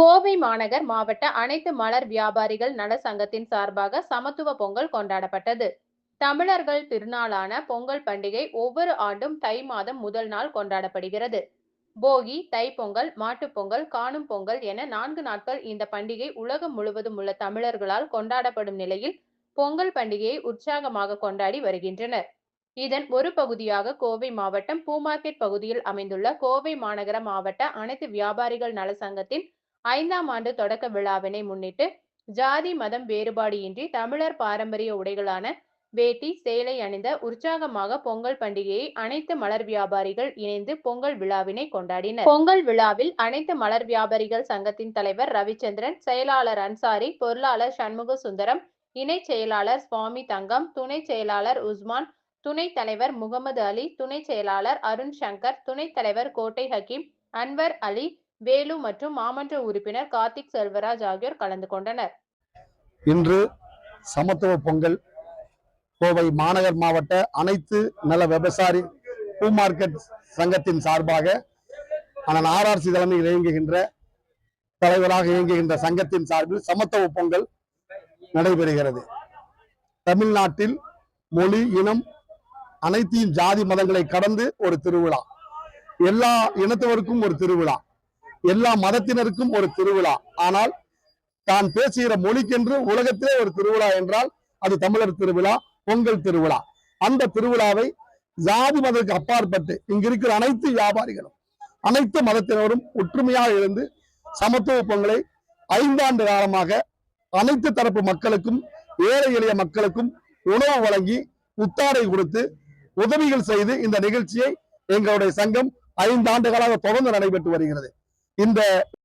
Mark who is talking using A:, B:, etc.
A: கோவை மாநகர் மாவட்ட அனைத்து மலர் வியாபாரிகள் நல சங்கத்தின் சார்பாக சமத்துவ பொங்கல் கொண்டாடப்பட்டது. தமிழர்கள் திருநாளான பொங்கல் பண்டிகை ஒவ்வொரு ஆண்டும் தை மாதம் முதல் நாள் கொண்டாடப்படுகிறது. போகி தைப்பொங்கல் மாட்டுப்பொங்கல் காணும் பொங்கல் என நான்கு நாட்கள் இந்த பண்டிகை உலகம் முழுவதும் உள்ள தமிழர்களால் கொண்டாடப்படும் நிலையில் பொங்கல் பண்டிகையை உற்சாகமாக கொண்டாடி வருகின்றனர். இதன் ஒரு பகுதியாக கோவை மாவட்டம் பூமார்க்கெட் பகுதியில் அமைந்துள்ள கோவை மாநகர மாவட்ட அனைத்து வியாபாரிகள் நல சங்கத்தின் ஐந்தாம் ஆண்டு தொடக்க விழாவினை முன்னிட்டு ஜாதி மதம் வேறுபாடு இன்றி தமிழர் பாரம்பரிய உடைகளான வேட்டி சேலை அணிந்த உற்சாகமாக பொங்கல் பண்டிகையை அனைத்து மலர் வியாபாரிகள் இணைந்து பொங்கல் விழாவினை கொண்டாடினர். பொங்கல் விழாவில் அனைத்து மலர் வியாபாரிகள் சங்கத்தின் தலைவர் ரவிச்சந்திரன் செயலாளர் அன்சாரி பொருளாளர் சண்முக சுந்தரம் இணை செயலாளர் சுவாமி தங்கம் துணை செயலாளர் உஸ்மான் துணைத் தலைவர் முகமது அலி துணை செயலாளர் அருண் சங்கர் துணைத் தலைவர் கோட்டை ஹக்கீம் அன்வர் அலி வேலு மற்றும் மாமன்ற உறுப்பினர் கார்த்திக் செல்வராஜ் ஆகியோர் கலந்து கொண்டனர்.
B: இன்று சமத்துவ பொங்கல். கோவை மாநகர் மாவட்ட அனைத்து நல விவசாயி பூ மார்க்கெட் சங்கத்தின் சார்பாக ஆனால் ஆர்ஆர்சி தலைமையில் இயங்குகின்ற தலைவராக இயங்குகின்ற சங்கத்தின் சார்பில் சமத்துவ பொங்கல் நடைபெறுகிறது. தமிழ்நாட்டில் மொழி இனம் அனைத்தையும் ஜாதி மதங்களை கடந்து ஒரு திருவிழா. எல்லா இனத்தவருக்கும் ஒரு திருவிழா. எல்லா மதத்தினருக்கும் ஒரு திருவிழா. ஆனால் தான் பேசுகிற மொழிக்கென்று உலகத்திலே ஒரு திருவிழா என்றால் அது தமிழர் திருவிழா பொங்கல் திருவிழா. அந்த திருவிழாவை ஜாதி மதத்துக்கு அப்பாற்பட்டு இங்க இருக்கிற அனைத்து வியாபாரிகளும் அனைத்து மதத்தினரும் ஒற்றுமையாக இருந்து சமத்துவ பொங்கலை ஐந்தாண்டு காலமாக அனைத்து தரப்பு மக்களுக்கும் ஏழை எளிய மக்களுக்கும் உணவு வழங்கி உத்தாரை கொடுத்து உதவிகள் செய்து இந்த நிகழ்ச்சியை எங்களுடைய சங்கம் ஐந்து ஆண்டுகளாக தொடர்ந்து நடைபெற்று வருகிறது. இந்த